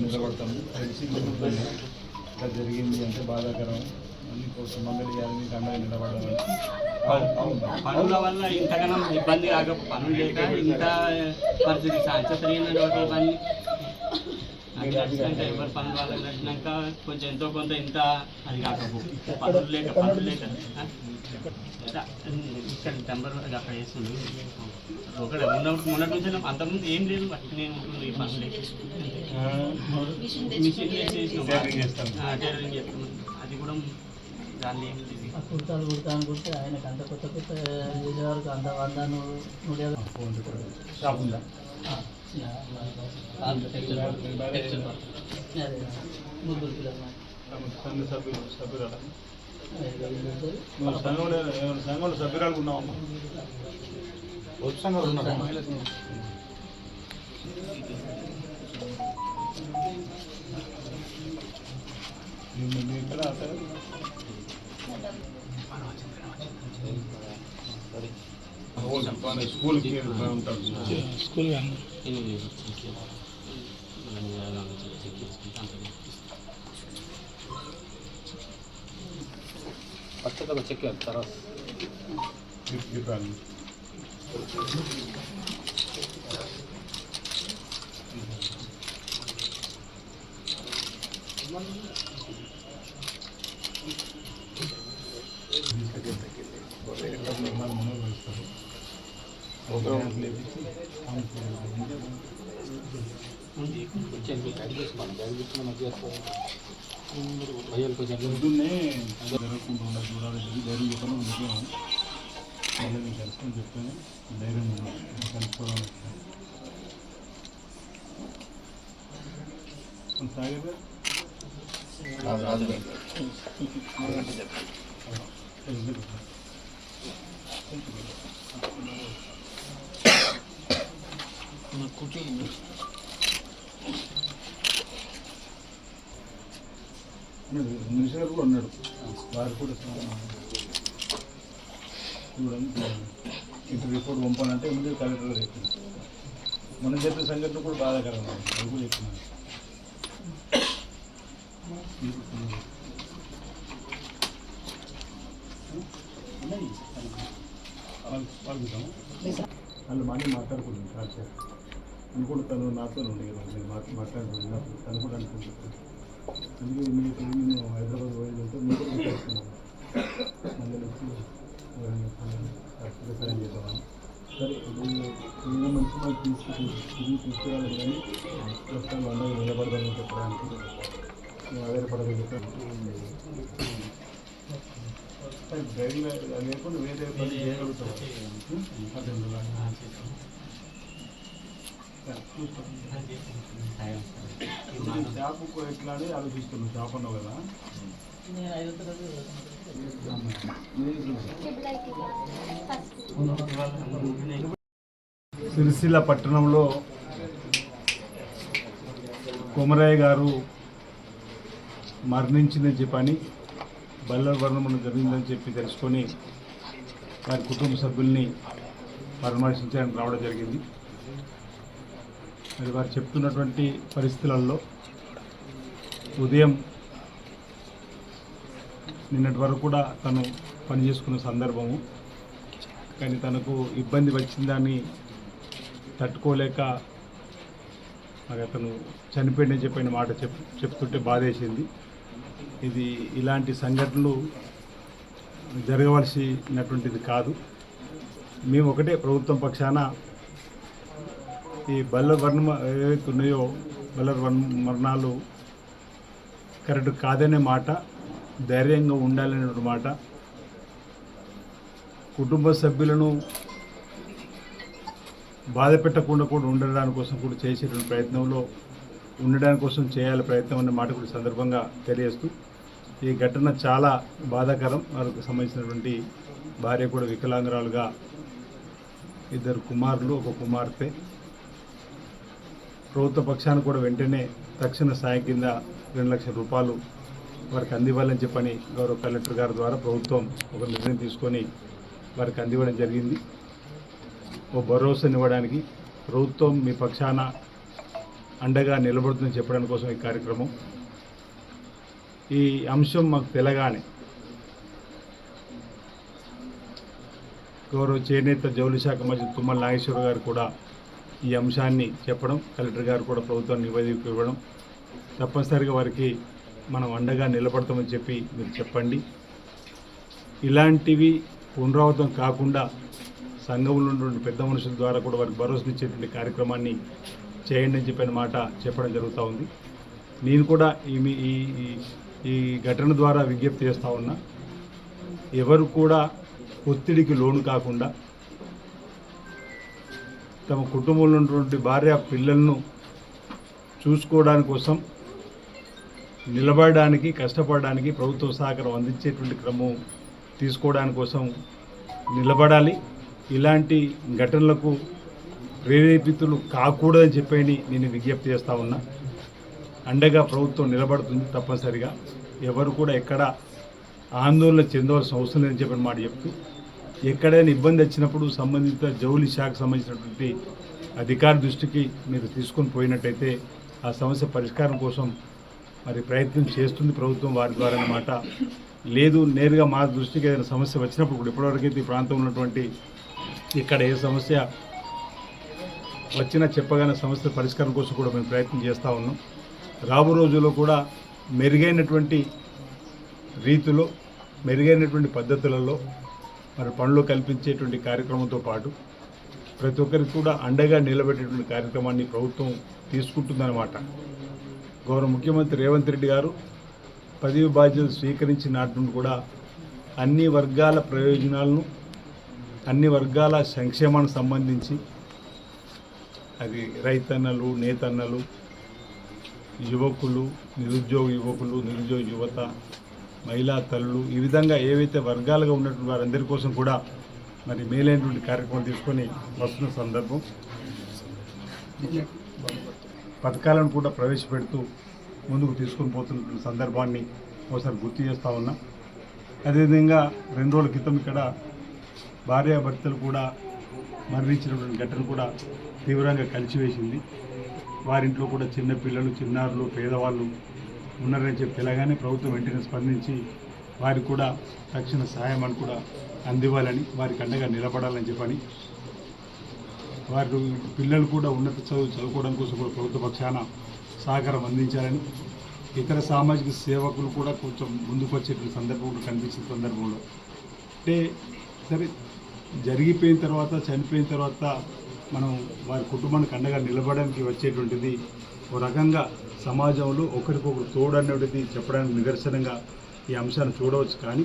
నిలబడతాము కలిసి కూర్చొని ఇట్లా జరిగింది అంటే బాధాకరం అన్ని కోసం మంగళ గారిని అండగా నిలబడాలని పనుల వల్ల ఇంతగానం ఇబ్బంది కాక పనులు లేక ఇంత పరిస్థితి ఇబ్బంది అది నడిచినాక ఎవరి పనుల వల్ల నడిచినాక కొంచెం ఎంతో కొంత ఇంత అది కాకపో పనులు లేక. పనులు లేక ఇక్కడ నెంబర్ అక్కడ వేస్తుంది ఒకటే మొన్న మొన్నటి నుంచి అంతకుముందు ఏం లేదు నేను మిషన్ టైలరింగ్ అది కూడా దాన్ని ఏం లేదు. ఆ కుర్తాలు కుడతా అనుకుంటే ఆయనకు అంత కొత్త కొత్త చేసేవారికి అంత వంద షాప్ ఉందా? ముగ్గురు నాకు. సంఘ సభ్యులు సభ్యురాలు ఐదు వేలు పెడతారు. నువ్వు సంఘంలో ఏమైనా సంఘంలో సభ్యురాలు ఉన్నావమ్మా సంఘంలో ఉన్నారా మీ- మీ ఇక్కడ అక్కడ స్కూల్కి ఉంటాడు స్కూల్ చెప్పాను పొద్దున్నే జరగకుండా ఉండాలి చూడాలి చెప్పి ధైర్యం చెప్పాను ఉండిపోయాము మళ్ళీ మీకు కలుసుకొని చెప్తాను ధైర్యం కలుసుకోవడం సాగర్ మినిస్టర్ కూడా ఉన్నాడు. వారు కూడా చూడండి. రిపోర్ట్ పంపాలంటే ముందు కలెక్టర్ గారు చెప్పింది మనం చెప్పిన సంఘటన కూడా బాధాకరంగా ఉంది అది కూడా చెప్తున్నాను వాళ్ళు మనీ మాట్లాడుకుంటుంది సార్. అని కూడా తను నాతో ఉండే కదా నేను మాట్లా మాట్లాడుకుంటున్నప్పుడు తను కూడా అనుకుంటుంది అందుకే మీకు మేము హైదరాబాద్ పోయేదంటే మీరు కూడా చేసుకున్నాము మళ్ళీ వచ్చి కరెక్ట్గా సైన్ చేద్దామని సరే ఇప్పుడు ఏదైనా మంచి మాకు తీసుకు తిరిగి తీసుకురాలేదు కానీ ప్రస్తుతం అందరూ నిలబడదని చెప్పడానికి మేము ఆధారపడగలుగుతాం డ్రైవింగ్ లేకుండా వేరే పని చేయగలుగుతాం. అదే ఎట్లా అని ఆలోచిస్తున్నాం అన్నావు కదా. సిరిసిల్ల పట్టణంలో కొమరయ్య గారు మరణించిందని చెప్పని బల్లవర్ణమును జరిగిందని చెప్పి తెలుసుకొని వారి కుటుంబ సభ్యుల్ని పరామర్శించడానికి రావడం జరిగింది. మరి వారు చెప్తున్నటువంటి పరిస్థితులలో ఉదయం నిన్నటి వరకు కూడా తను పనిచేసుకున్న సందర్భము. కానీ తనకు ఇబ్బంది వచ్చిందని తట్టుకోలేక మరి అతను చనిపోయిందని చెప్పిన మాట చెప్ చెప్తుంటే బాధేసింది. ఇది ఇలాంటి సంఘటనలు జరగవలసినటువంటిది కాదు. మేము ఒకటే ప్రభుత్వం పక్షాన ఈ బల్ల వర్ణ ఏవైతే ఉన్నాయో బల్ల వర్ణ మరణాలు కరెక్ట్ కాదనే మాట ధైర్యంగా ఉండాలనే మాట కుటుంబ సభ్యులను బాధ పెట్టకుండా కూడా ఉండడానికి కోసం కూడా చేసేటువంటి ప్రయత్నంలో ఉండడానికి కోసం చేయాలి ప్రయత్నం అనే మాట కూడా సందర్భంగా తెలియజేస్తూ ఈ ఘటన చాలా బాధాకరం. వారికి సంబంధించినటువంటి భార్య కూడా వికలాంగురాలుగా ఇద్దరు కుమారులు ఒక కుమార్తె. ప్రభుత్వ పక్షాన్ని కూడా వెంటనే తక్షణ సాయం కింద రెండు లక్షల రూపాయలు వారికి అందివ్వాలని చెప్పని గౌరవ కలెక్టర్ గారి ద్వారా ప్రభుత్వం ఒక నిర్ణయం తీసుకొని వారికి అందివ్వడం జరిగింది. ఓ భరోసానివ్వడానికి ప్రభుత్వం మీ పక్షాన అండగా నిలబడుతుందని చెప్పడానికి కోసం ఈ కార్యక్రమం. ఈ అంశం మాకు తెలగానే గౌరవ చేనేత జౌలి శాఖ మంత్రి తుమ్మల నాగేశ్వర గారు కూడా ఈ అంశాన్ని చెప్పడం కలెక్టర్ గారు కూడా ప్రభుత్వం నివేదిక ఇవ్వడం తప్పనిసరిగా వారికి మనం అండగా నిలబడతామని చెప్పి మీరు చెప్పండి. ఇలాంటివి పునరావృతం కాకుండా సంఘంలో ఉన్నటువంటి పెద్ద మనుషుల ద్వారా కూడా వారికి భరోసానిచ్చేటువంటి కార్యక్రమాన్ని చేయండి అని చెప్పిన మాట చెప్పడం జరుగుతూ ఉంది. నేను కూడా ఈ ఈ ఈ- ఈ ఘటన ద్వారా విజ్ఞప్తి చేస్తూ ఉన్నా ఎవరు కూడా ఒత్తిడికి లోను కాకుండా తమ కుటుంబంలో ఉన్నటువంటి భార్య పిల్లలను చూసుకోవడానికి కోసం నిలబడడానికి కష్టపడడానికి ప్రభుత్వ సహకారం అందించేటువంటి క్రమం తీసుకోవడానికి కోసం నిలబడాలి. ఇలాంటి ఘటనలకు ప్రేరేపితులు కాకూడదని చెప్పని నేను విజ్ఞప్తి చేస్తా ఉన్నా. అండగా ప్రభుత్వం నిలబడుతుంది తప్పనిసరిగా. ఎవరు కూడా ఎక్కడ ఆందోళన చెందవలసిన అవసరం లేదని చెప్పిన మాట చెప్తూ ఎక్కడైనా ఇబ్బంది వచ్చినప్పుడు సంబంధిత జౌలి శాఖకు సంబంధించినటువంటి అధికార దృష్టికి మీరు తీసుకొని పోయినట్టయితే ఆ సమస్య పరిష్కారం కోసం మరి ప్రయత్నం చేస్తుంది ప్రభుత్వం వారి ద్వారా అన్నమాట. లేదు నేరుగా మా దృష్టికి ఏదైనా సమస్య వచ్చినప్పుడు కూడా ఇప్పటివరకైతే ఈ ప్రాంతంలో ఉన్నటువంటి ఇక్కడ ఏ సమస్య వచ్చినా చెప్పగానే సమస్య పరిష్కారం కోసం కూడా మేము ప్రయత్నం చేస్తూ ఉన్నాం. రాబో రోజుల్లో కూడా మెరుగైనటువంటి రీతిలో మెరుగైనటువంటి పద్ధతులలో మరి పనులు కల్పించేటువంటి కార్యక్రమంతో పాటు ప్రతి ఒక్కరికి కూడా అండగా నిలబెట్టేటువంటి కార్యక్రమాన్ని ప్రభుత్వం తీసుకుంటుందన్నమాట. గౌరవ ముఖ్యమంత్రి రేవంత్ రెడ్డి గారు పదవి బాధ్యతలు స్వీకరించిన నాటి కూడా అన్ని వర్గాల ప్రయోజనాలను అన్ని వర్గాల సంక్షేమానికి సంబంధించి అది రైతన్నలు నేతన్నలు యువకులు నిరుద్యోగ యువకులు నిరుద్యోగ యువత మహిళా తల్లులు ఈ విధంగా ఏవైతే వర్గాలుగా ఉన్నటువంటి వారందరి కోసం కూడా మరి మేలైనటువంటి కార్యక్రమం తీసుకొని వస్తున్న సందర్భం. పథకాలను కూడా ప్రవేశపెడుతూ ముందుకు తీసుకొని పోతున్నటువంటి సందర్భాన్ని ఒకసారి గుర్తు చేస్తూ ఉన్నా. అదేవిధంగా రెండు రోజుల క్రితం ఇక్కడ భార్యాభర్తలు కూడా మరణించినటువంటి ఘటన కూడా తీవ్రంగా కలిసివేసింది. వారింట్లో కూడా చిన్న పిల్లలు చిన్నారులు పేదవాళ్ళు ఉన్నారని చెప్పి తెలగానే ప్రభుత్వం వెంటనే స్పందించి వారికి కూడా తక్షణ సహాయం అని కూడా అందివ్వాలని వారికి అండగా నిలబడాలని చెప్పని. వారి పిల్లలు కూడా ఉన్నత చదువు చదువుకోవడం కోసం కూడా ప్రభుత్వ పక్షాన సహకారం అందించాలని ఇతర సామాజిక సేవకులు కూడా కొంచెం ముందుకు వచ్చేటువంటి సందర్భం కూడా కనిపించిన సందర్భంలో. అంటే సరే జరిగిపోయిన తర్వాత చనిపోయిన తర్వాత మనం వారి కుటుంబానికి అండగా నిలబడడానికి వచ్చేటువంటిది ఒక రకంగా సమాజంలో ఒకరికొకరు తోడు చెప్పడానికి నిదర్శనంగా ఈ అంశాన్ని చూడవచ్చు. కానీ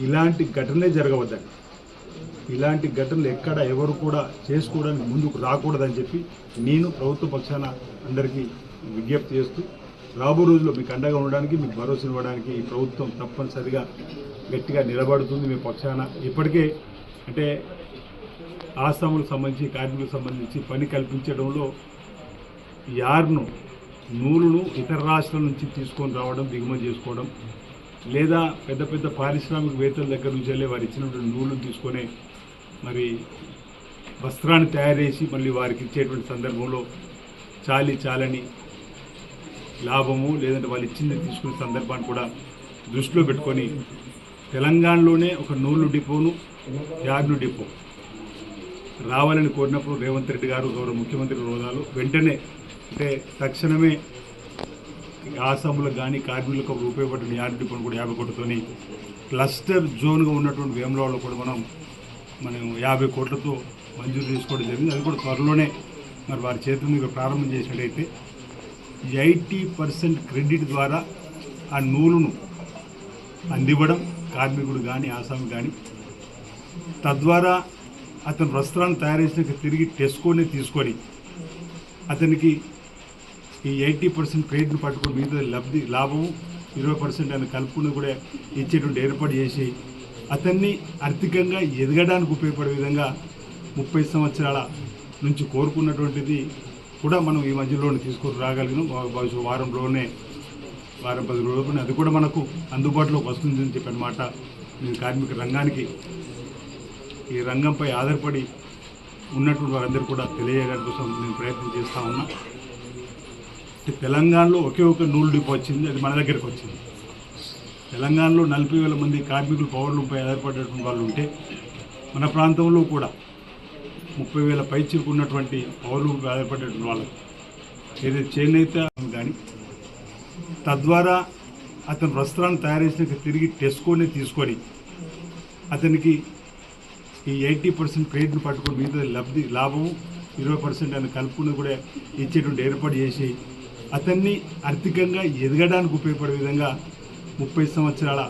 ఇలాంటి ఘటనలే జరగవద్దండి. ఇలాంటి ఘటనలు ఎక్కడ ఎవరు కూడా చేసుకోవడానికి ముందుకు రాకూడదని చెప్పి నేను ప్రభుత్వ పక్షాన అందరికీ విజ్ఞప్తి చేస్తూ రాబో రోజుల్లో మీకు అండగా ఉండడానికి మీకు భరోసా ఇవ్వడానికి ఈ ప్రభుత్వం తప్పనిసరిగా గట్టిగా నిలబడుతుంది. మీ పక్షాన ఇప్పటికే అంటే ఆసాములకు సంబంధించి కార్మికులకు సంబంధించి పని కల్పించడంలో యార్ను నూలును ఇతర రాష్ట్రాల నుంచి తీసుకొని రావడం దిగుమతి చేసుకోవడం లేదా పెద్ద పెద్ద పారిశ్రామికవేత్తల దగ్గర నుంచి వెళ్ళి వారు ఇచ్చినటువంటి నూలును తీసుకొని మరి వస్త్రాన్ని తయారు చేసి మళ్ళీ వారికి ఇచ్చేటువంటి సందర్భంలో చాలి చాలని లాభము లేదంటే వాళ్ళు ఇచ్చింది తీసుకునే సందర్భాన్ని కూడా దృష్టిలో పెట్టుకొని తెలంగాణలోనే ఒక నూలు డిపోను యార్ను డిపో రావాలని కోరినప్పుడు రేవంత్ రెడ్డి గారు గౌరవ ముఖ్యమంత్రి హోదాలో వెంటనే అంటే తక్షణమే ఆసాములకు కానీ కార్మికులకు ఉపయోగపడిన యాడ్ డిపోను కూడా యాభై కోట్లతోని క్లస్టర్ జోన్గా ఉన్నటువంటి వేములవాడలో కూడా మనం మనం యాభై కోట్లతో మంజూరు చేసుకోవడం జరిగింది. అది కూడా త్వరలోనే మరి వారి చేతుల మీద ప్రారంభం చేసినట్టయితే ఎయిటీ పర్సెంట్ క్రెడిట్ ద్వారా ఆ నూలును అందివ్వడం కార్మికుడు కానీ ఆసామి కానీ తద్వారా అతను వస్త్రాన్ని తయారు చేసినాక తిరిగి టెస్కోనే తీసుకొని అతనికి ఈ ఎయిటీ పర్సెంట్ క్రెడిట్ని పట్టుకుని మిగతా లబ్ధి లాభము ఇరవై పర్సెంట్ అని కలుపుకుని కూడా ఇచ్చేటువంటి ఏర్పాటు చేసి అతన్ని ఆర్థికంగా ఎదగడానికి ఉపయోగపడే విధంగా ముప్పై సంవత్సరాల నుంచి కోరుకున్నటువంటిది కూడా మనం ఈ మధ్యలోనే తీసుకొని రాగలిగినాం. భవిష్యత్ వారంలోనే వారం పది రోజులు అది కూడా మనకు అందుబాటులోకి వస్తుందని చెప్పి అనమాట నేను కార్మిక రంగానికి. ఈ రంగంపై ఆధారపడి ఉన్నటువంటి వారందరూ కూడా తెలియజేయడానికి కోసం నేను ప్రయత్నం చేస్తూ ఉన్నా. తెలంగాణలో ఒకే ఒక నూలు డిపో వచ్చింది అది మన దగ్గరికి వచ్చింది. తెలంగాణలో నలభై వేల మంది కార్మికులు పౌరులపై ఆధారపడేటువంటి వాళ్ళు ఉంటే మన ప్రాంతంలో కూడా ముప్పై వేల పైచిలకు ఉన్నటువంటి పౌరులపై ఆధారపడేటువంటి వాళ్ళు ఏదైతే చేనేత కానీ తద్వారా అతను వస్త్రాన్ని తయారు చేసినాక తిరిగి టెస్కోనే తీసుకొని అతనికి ఈ ఎయిటీ పర్సెంట్ క్రెడిట్ని పట్టుకొని మిగతా లబ్ధి లాభము ఇరవై పర్సెంట్ అని కలుపుకుని కూడా ఇచ్చేటువంటి ఏర్పాటు చేసి అతన్ని ఆర్థికంగా ఎదగడానికి ఉపయోగపడే విధంగా ముప్పై సంవత్సరాల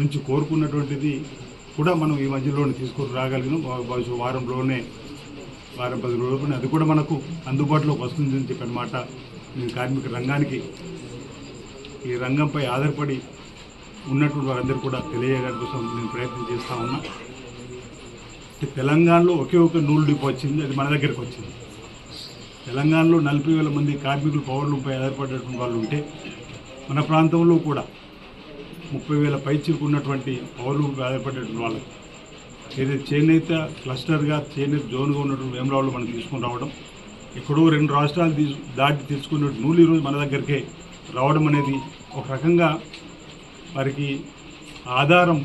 నుంచి కోరుకున్నటువంటిది కూడా మనం ఈ మధ్యలోనే తీసుకొని రాగలిగినాం. భవిష్యత్ వారంలోనే వారం పది రోజులు అది కూడా మనకు అందుబాటులోకి వస్తుందని చెప్పిన మాట నేను కార్మిక రంగానికి. ఈ రంగంపై ఆధారపడి ఉన్నటువంటి వారందరూ కూడా తెలియజేయడం కోసం నేను ప్రయత్నం చేస్తూ ఉన్నా. తెలంగాణలో ఒకే ఒక నూలు డిపో వచ్చింది. అది మన దగ్గరికి వచ్చింది. తెలంగాణలో నలభై వేల మంది కార్మికులు పౌరులపై ఆధారపడేటువంటి వాళ్ళు ఉంటే మన ప్రాంతంలో కూడా ముప్పై వేల పైచిలకు ఉన్నటువంటి పౌరులపై ఆధారపడేటువంటి వాళ్ళు ఏదైతే చేనేత క్లస్టర్గా చేనేత జోన్గా ఉన్నటువంటి వేమరావులు మనం తీసుకొని రావడం ఎక్కడో రెండు రాష్ట్రాలు తీసు దాటి తెచ్చుకున్న నూలు ఈరోజు మన దగ్గరికే రావడం అనేది ఒక రకంగా వారికి ఆధారం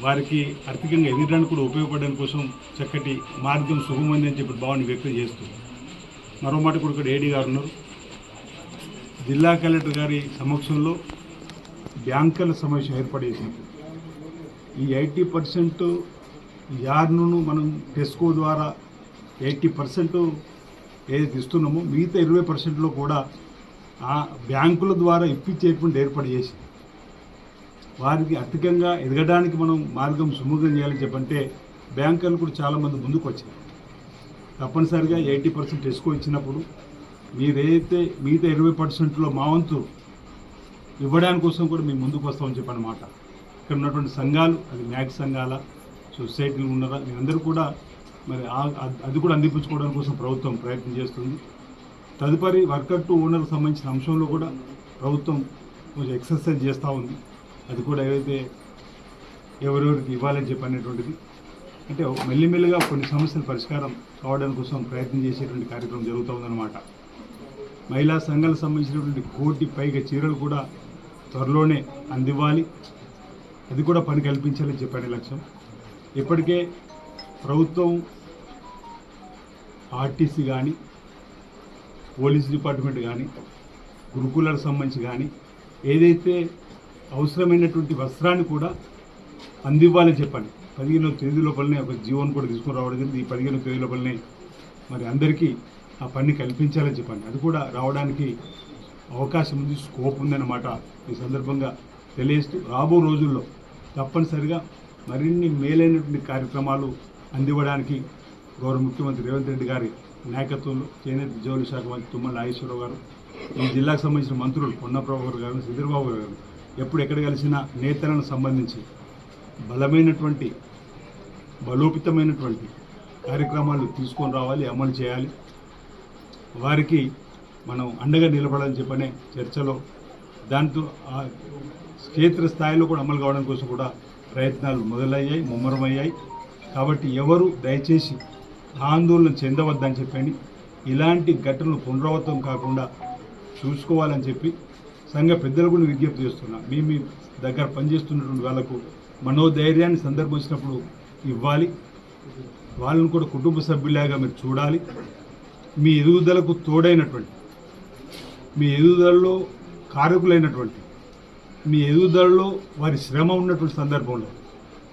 వారికి ఆర్థికంగా ఎదిరడానికి కూడా ఉపయోగపడడం కోసం చక్కటి మార్గం సుగమంది అని చెప్పి భావాన్ని వ్యక్తం చేస్తుంది మరో మాట కూడా ఇక్కడ ఏడీ గారు ఉన్నారు. జిల్లా కలెక్టర్ గారి సమక్షంలో బ్యాంకుల సమస్య ఏర్పడేసింది ఈ ఎయిటీ పర్సెంట్ యార్ను మనం టెస్కో ద్వారా ఎయిటీ పర్సెంట్ ఏదైతే ఇస్తున్నామో మిగతా ఇరవై పర్సెంట్లో కూడా ఆ బ్యాంకుల ద్వారా ఇప్పించేటువంటి ఏర్పాటు చేసి వారికి ఆర్థికంగా ఎదగడానికి మనం మార్గం సుముఖం చేయాలని చెప్పంటే బ్యాంకర్లు కూడా చాలామంది ముందుకు వచ్చారు తప్పనిసరిగా ఎయిటీ పర్సెంట్ ఎస్కో ఇచ్చినప్పుడు మీరు మిగతా ఇరవై పర్సెంట్లో మా వంతు ఇవ్వడానికి కోసం కూడా మేము ముందుకు వస్తామని చెప్పనమాట. ఇక్కడ ఉన్నటువంటి సంఘాలు అది మ్యాక్ సంఘాల సొసైటీలు ఉన్నారా మీరందరూ కూడా మరి అది కూడా అందిపుచ్చుకోవడం కోసం ప్రభుత్వం ప్రయత్నం చేస్తుంది. తదుపరి వర్కర్ టు ఓనర్కి సంబంధించిన అంశంలో కూడా ప్రభుత్వం కొంచెం ఎక్సర్సైజ్ చేస్తూ ఉంది. అది కూడా ఏదైతే ఎవరెవరికి ఇవ్వాలని చెప్పి అనేటువంటిది అంటే మెల్లిమెల్లిగా కొన్ని సమస్యల పరిష్కారం కావడం కోసం ప్రయత్నం చేసేటువంటి కార్యక్రమం జరుగుతూ ఉందన్నమాట మహిళా సంఘాలకు సంబంధించినటువంటి కోటి పైగా చీరలు కూడా త్వరలోనే అందివ్వాలి. అది కూడా పని కల్పించాలని చెప్పాను లక్ష్యం. ఇప్పటికే ప్రభుత్వం ఆర్టీసీ కానీ పోలీస్ డిపార్ట్మెంట్ కానీ గురుకులాలకు సంబంధించి కానీ ఏదైతే అవసరమైనటువంటి వస్త్రాన్ని కూడా అందివ్వాలని చెప్పండి పదిహేను తేదీ లోపలనే ఒక జీవోని కూడా తీసుకుని రావడం జరిగింది. ఈ పదిహేను తేదీ లోపలనే మరి అందరికీ ఆ పని కల్పించాలని చెప్పండి. అది కూడా రావడానికి అవకాశం ఉంది స్కోప్ ఉందన్నమాట ఈ సందర్భంగా తెలియజేస్తూ రాబో రోజుల్లో తప్పనిసరిగా మరిన్ని మేలైనటువంటి కార్యక్రమాలు అందివ్వడానికి గౌరవ ముఖ్యమంత్రి రేవంత్ రెడ్డి గారి నాయకత్వంలో చేనేత జౌలి శాఖ మంత్రి తుమ్మల నాగేశ్వరరావు గారు ఈ జిల్లాకు సంబంధించిన మంత్రులు పొన్నప్రభాకర్ గారు గారు గారు ఎప్పుడు ఎక్కడ కలిసినా నేతలను సంబంధించి బలమైనటువంటి బలోపితమైనటువంటి కార్యక్రమాలు తీసుకొని రావాలి అమలు చేయాలి. వారికి మనం అండగా నిలబడాలని చెప్పనే చర్చలో దాంతో క్షేత్ర స్థాయిలో కూడా అమలు కావడం కోసం కూడా ప్రయత్నాలు మొదలయ్యాయి ముమ్మరమయ్యాయి. కాబట్టి ఎవరు దయచేసి ఆందోళన చెందవద్దని చెప్పండి ఇలాంటి ఘటనలు పునరావృతం కాకుండా చూసుకోవాలని చెప్పి సంఘ పెద్దలు కూడా విజ్ఞప్తి చేస్తున్నా. మీ మీ దగ్గర పనిచేస్తున్నటువంటి వాళ్ళకు మనోధైర్యాన్ని సందర్భం వచ్చినప్పుడు ఇవ్వాలి. వాళ్ళని కూడా కుటుంబ సభ్యులాగా మీరు చూడాలి. మీ ఎదుగుదలకు తోడైనటువంటి మీ ఎదుగుదలలో కారకులైనటువంటి మీ ఎదుగుదలలో వారి శ్రమ ఉన్నటువంటి సందర్భంలో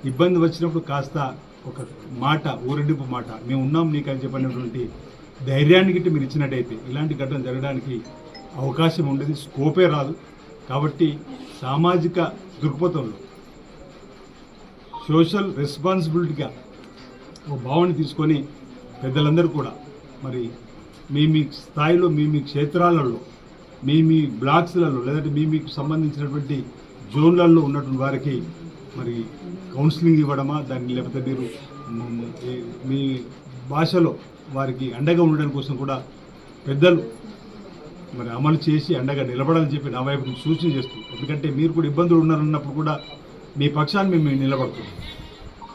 ఇబ్బంది వచ్చినప్పుడు కాస్త ఒక మాట ఊరడింపు మాట మేము ఉన్నాం నీకు అని చెప్పినటువంటి ధైర్యాన్ని గిట్టి మీరు ఇచ్చినట్టయితే ఇలాంటి ఘటన జరగడానికి అవకాశం ఉండేది స్కోపే రాదు. కాబట్టి సామాజిక దృక్పథంలో సోషల్ రెస్పాన్సిబిలిటీగా ఒక భావన తీసుకొని పెద్దలందరూ కూడా మరి మీ మీ స్థాయిలో మీ మీ క్షేత్రాలలో మీ మీ బ్లాక్స్లలో లేదంటే మీ మీకు సంబంధించినటువంటి జోన్లలో ఉన్నటువంటి వారికి మరి కౌన్సిలింగ్ ఇవ్వడమా దాన్ని లేకపోతే మీరు మీ భాషలో వారికి అండగా ఉండడం కోసం కూడా పెద్దలు మరి అమలు చేసి అండగా నిలబడాలని చెప్పి నా వైపు నుంచి సూచన చేస్తూ ఎందుకంటే మీరు కూడా ఇబ్బందులు ఉన్నారన్నప్పుడు కూడా మీ పక్షాన్ని మేము నిలబడుతున్నాం.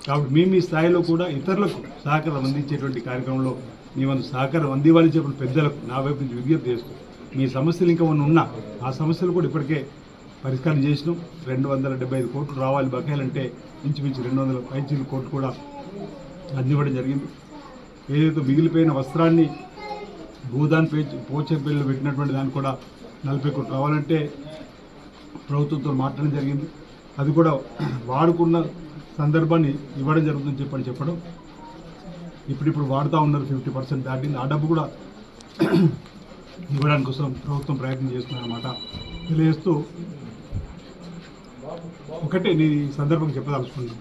కాబట్టి మేము మీ స్థాయిలో కూడా ఇతరులకు సహకారం అందించేటువంటి కార్యక్రమంలో మీ వంతు సహకారం అందివ్వాలని చెప్పిన పెద్దలకు నా వైపు నుంచి విజ్ఞప్తి చేస్తూ మీ సమస్యలు ఇంకా ఉన్న ఉన్నా ఆ సమస్యలు కూడా ఇప్పటికే పరిష్కారం చేసినాం. రెండు వందల డెబ్బై ఐదు కోట్లు రావాలి బకాయిలంటే ఇంచుమించు రెండు వందల పైచీల కోట్లు కూడా అందివ్వడం జరిగింది. ఏదైతే మిగిలిపోయిన వస్త్రాన్ని భూదాన్ పే పోచే పెట్టినటువంటి దాన్ని కూడా నలభై కోట్లు రావాలంటే ప్రభుత్వంతో మాట్లాడడం జరిగింది. అది కూడా వాడుకున్న సందర్భాన్ని ఇవ్వడం జరుగుతుందని చెప్పని చెప్పడం. ఇప్పుడిప్పుడు వాడుతూ ఉన్నారు ఫిఫ్టీ పర్సెంట్ దాటింది ఆ డబ్బు కూడా ఇవ్వడానికి కోసం ప్రభుత్వం ప్రయత్నం చేస్తుందన్నమాట. తెలియజేస్తూ ఒకటే నేను ఈ సందర్భం చెప్పదలుచుకున్నాను.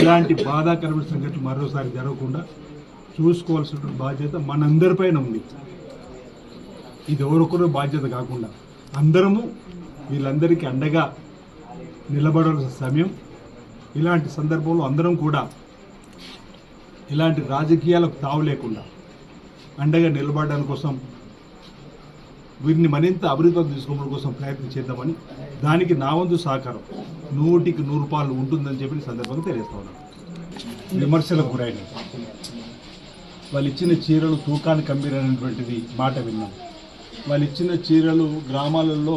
ఇలాంటి బాధాకరమైన సంఘటనలు మరోసారి జరగకుండా చూసుకోవాల్సిన బాధ్యత మనందరిపైన ఉంది. ఇది ఎవరొకరు బాధ్యత కాకుండా అందరము వీళ్ళందరికీ అండగా నిలబడాల్సిన సమయం. ఇలాంటి సందర్భంలో అందరం కూడా ఇలాంటి రాజకీయాలకు తావు లేకుండా అండగా నిలబడడం కోసం వీరిని మరింత అభివృద్ధి తీసుకోవడం కోసం ప్రయత్నం చేద్దామని దానికి నా వంతు సహకారం నూటికి నూరు పాలు ఉంటుందని చెప్పి సందర్భంగా తెలియజేస్తా ఉన్నాను. విమర్శలకు గురైన వాళ్ళు ఇచ్చిన చీరలు తూకాన్ని కంబీరనేటువంటిది మాట విన్నాం వాళ్ళు ఇచ్చిన చీరలు గ్రామాలలో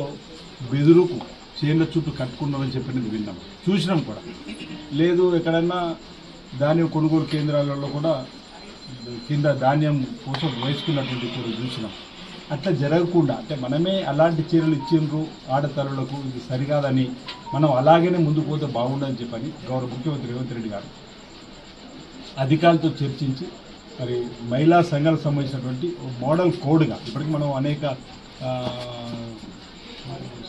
బెదురుకు చేనుల చుట్టూ కట్టుకున్నామని చెప్పినది విన్నాం. చూసినాం కూడా. లేదు ఎక్కడన్నా ధాన్యం కొనుగోలు కేంద్రాలలో కూడా కింద ధాన్యం కోసం వేసుకున్నటువంటి కూడా చూసినాం. అట్లా జరగకుండా అంటే మనమే అలాంటి చీరలు ఇచ్చిండ్రు ఆడతరులకు ఇది సరికాదని మనం అలాగనే ముందుకు పోతే బాగుండని చెప్పని గౌరవ ముఖ్యమంత్రి రేవంత్ రెడ్డి గారు అధికారులతో చర్చించి మరి మహిళా సంఘాలకు సంబంధించినటువంటి మోడల్ కోడ్గా ఇప్పటికి మనం అనేక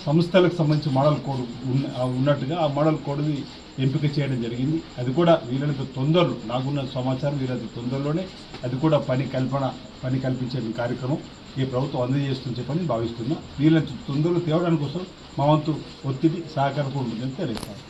సంస్థలకు సంబంధించి మోడల్ కోడ్ ఉన్న ఉన్నట్టుగా ఆ మోడల్ కోడ్ని ఎంపిక చేయడం జరిగింది. అది కూడా వీళ్ళకి తొందరలో నాకున్న సమాచారం వీళ్ళకి తొందరలోనే అది కూడా పని కల్పన పని కల్పించే కార్యక్రమం ఈ ప్రభుత్వం అందజేస్తుందని చెప్పని భావిస్తున్నా. వీళ్ళని తొందరలో తేవడానికి కోసం మా వంతు ఒత్తిడి సహకారం ఉంటుందని తెలియజేస్తాను.